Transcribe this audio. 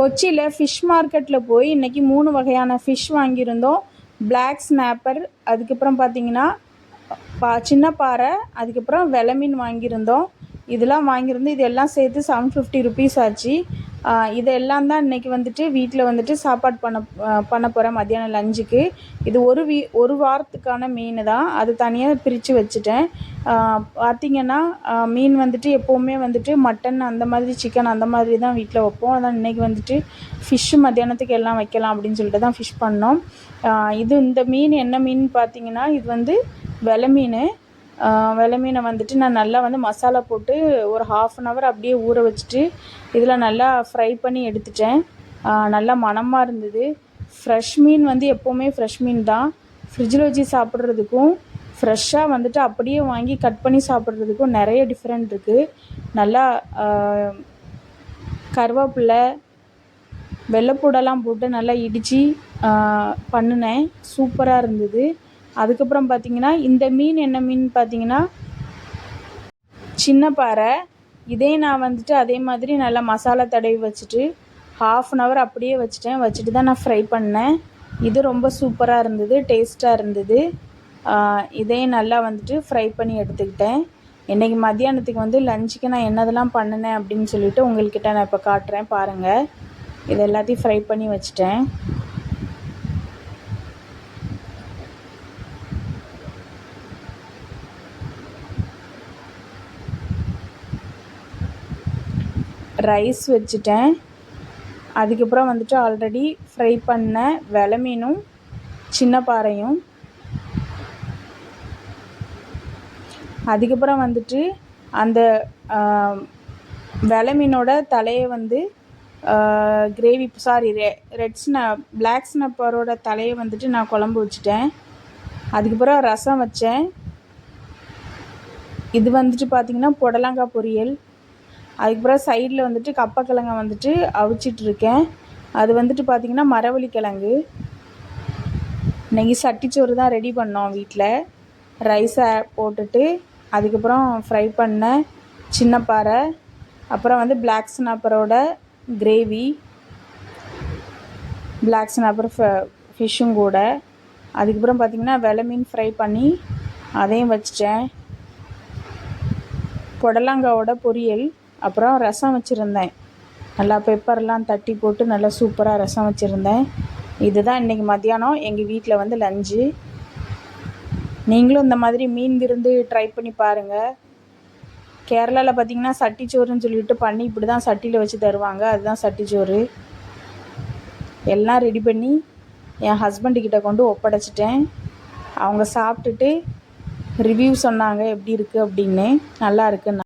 கொச்சியில் ஃபிஷ் மார்க்கெட்டில் போய் இன்றைக்கி மூணு வகையான ஃபிஷ் வாங்கியிருந்தோம். பிளாக் ஸ்னாப்பர் அதுக்கப்புறம் பார்த்தீங்கன்னா பா சின்ன பாறை அதுக்கப்புறம் வெளமீன் வாங்கியிருந்தோம். இதெல்லாம் வாங்கியிருந்து இதெல்லாம் சேர்த்து செவன் ஃபிஃப்டி ருபீஸ் ஆச்சு. இதெல்லாம் தான் இன்றைக்கி வந்துட்டு வீட்டில் வந்துட்டு சாப்பாடு பண்ண பண்ண போகிறேன் மத்தியானம் லஞ்சுக்கு. இது ஒரு வீ ஒரு வாரத்துக்கான மீன் தான். அது தனியாக பிரித்து வச்சுட்டேன். பார்த்திங்கன்னா மீன் வந்துட்டு எப்போவுமே வந்துட்டு மட்டன் அந்த மாதிரி சிக்கன் அந்த மாதிரி தான் வீட்டில் வைப்போம். அதான் இன்றைக்கி வந்துட்டு ஃபிஷ்ஷு மத்தியானத்துக்கு எல்லாம் வைக்கலாம் அப்படின்னு சொல்லிட்டு தான் ஃபிஷ் பண்ணோம். இது இந்த மீன் என்ன மீன் பார்த்திங்கன்னா இது வந்து விலை மீன். வெலை மீனை வந்துட்டு நான் நல்லா வந்து மசாலா போட்டு ஒரு ஹாஃப் அன் ஹவர் அப்படியே ஊற வச்சுட்டு இதில் நல்லா ஃப்ரை பண்ணி எடுத்துட்டேன். நல்லா மணமாக இருந்தது. ஃப்ரெஷ் மீன் வந்து எப்போவுமே ஃப்ரெஷ் மீன் தான். ஃப்ரிட்ஜில் வச்சு சாப்பிட்றதுக்கும் ஃப்ரெஷ்ஷாக வந்துட்டு அப்படியே வாங்கி கட் பண்ணி சாப்பிட்றதுக்கும் நிறைய டிஃப்ரெண்ட் இருக்குது நல்லா கருவேப்பில்லை வெள்ளைப்பூடெல்லாம் போட்டு நல்லா இடித்து பண்ணினேன். சூப்பராக இருந்தது. அதுக்கப்புறம் பார்த்திங்கன்னா இந்த மீன் என்ன மீன் பார்த்திங்கன்னா சின்ன பாறை. இதே நான் வந்துட்டு அதே மாதிரி நல்லா மசாலா தடவி வச்சுட்டு ஹாஃப் அன் ஹவர் அப்படியே வச்சுட்டேன். வச்சுட்டு தான் நான் ஃப்ரை பண்ணேன். இது ரொம்ப சூப்பராக இருந்தது டேஸ்ட்டாக இருந்தது. இதே நல்லா வந்துட்டு ஃப்ரை பண்ணி எடுத்துக்கிட்டேன். இன்றைக்கி மத்தியானத்துக்கு வந்து லஞ்சுக்கு நான் என்னதெல்லாம் பண்ணினேன் அப்படின்னு சொல்லிவிட்டு உங்கள்கிட்ட நான் இப்போ காட்டுறேன் பாருங்கள் இது எல்லாத்தையும் ஃப்ரை பண்ணி வச்சுட்டேன். ரைஸ் வச்சுட்டேன். அதுக்கப்புறம் வந்துட்டு ஆல்ரெடி ஃப்ரை பண்ண வெலை மீனும் சின்ன பாறையும். அதுக்கப்புறம் வந்துட்டு அந்த வெலை மீனோட தலையை வந்து கிரேவி சாரி ரெ ரெட் ஸ்ன பிளாக் ஸ்னப்பரோட தலையை வந்துட்டு நான் குழம்பு வச்சுட்டேன். அதுக்கப்புறம் ரசம் வச்சேன். இது வந்துட்டு பார்த்திங்கன்னா புடலங்காய் பொரியல். அதுக்கப்புறம் சைடில் வந்துட்டு கப்பக்கிழங்க வந்துட்டு அவிச்சிட்ருக்கேன். அது வந்துட்டு பார்த்திங்கன்னா மரவள்ளி கிழங்கு இன்றைக்கி சட்டிச்சோறு தான் ரெடி பண்ணோம் வீட்டில் ரைஸை போட்டுட்டு அதுக்கப்புறம் ஃப்ரை பண்ண சின்ன பாறை அப்புறம் வந்து பிளாக் ஸ்னாப்பரோட கிரேவி பிளாக் ஸ்னாப்பர் ஃப ஃபிஷ்ஷும் கூட. அதுக்கப்புறம் பார்த்திங்கன்னா வெலை மீன் ஃப்ரை பண்ணி அதையும் வச்சிட்டேன். புடலங்காவோட பொரியல். அப்புறம் ரசம் வச்சுருந்தேன். நல்லா பெப்பர்லாம் தட்டி போட்டு நல்லா சூப்பராக ரசம் வச்சுருந்தேன். இதுதான் இன்றைக்கி மத்தியானம். எங்கள் வீட்டில் வந்து லஞ்சு. நீங்களும் இந்த மாதிரி மீன் விருந்து ட்ரை பண்ணி பாருங்கள் கேரளாவில் பார்த்திங்கன்னா சட்டிச்சோறுன்னு சொல்லிட்டு பண்ணி இப்படி தான் சட்டியில் வச்சு தருவாங்க. அதுதான் சட்டிச்சோறு. எல்லாம் ரெடி பண்ணி என் ஹஸ்பண்டுக்கிட்ட கொண்டு ஒப்படைச்சிட்டேன். அவங்க சாப்பிட்டுட்டு ரிவ்யூ சொன்னாங்க எப்படி இருக்குது அப்படின்னு. நல்லா இருக்குன்னு.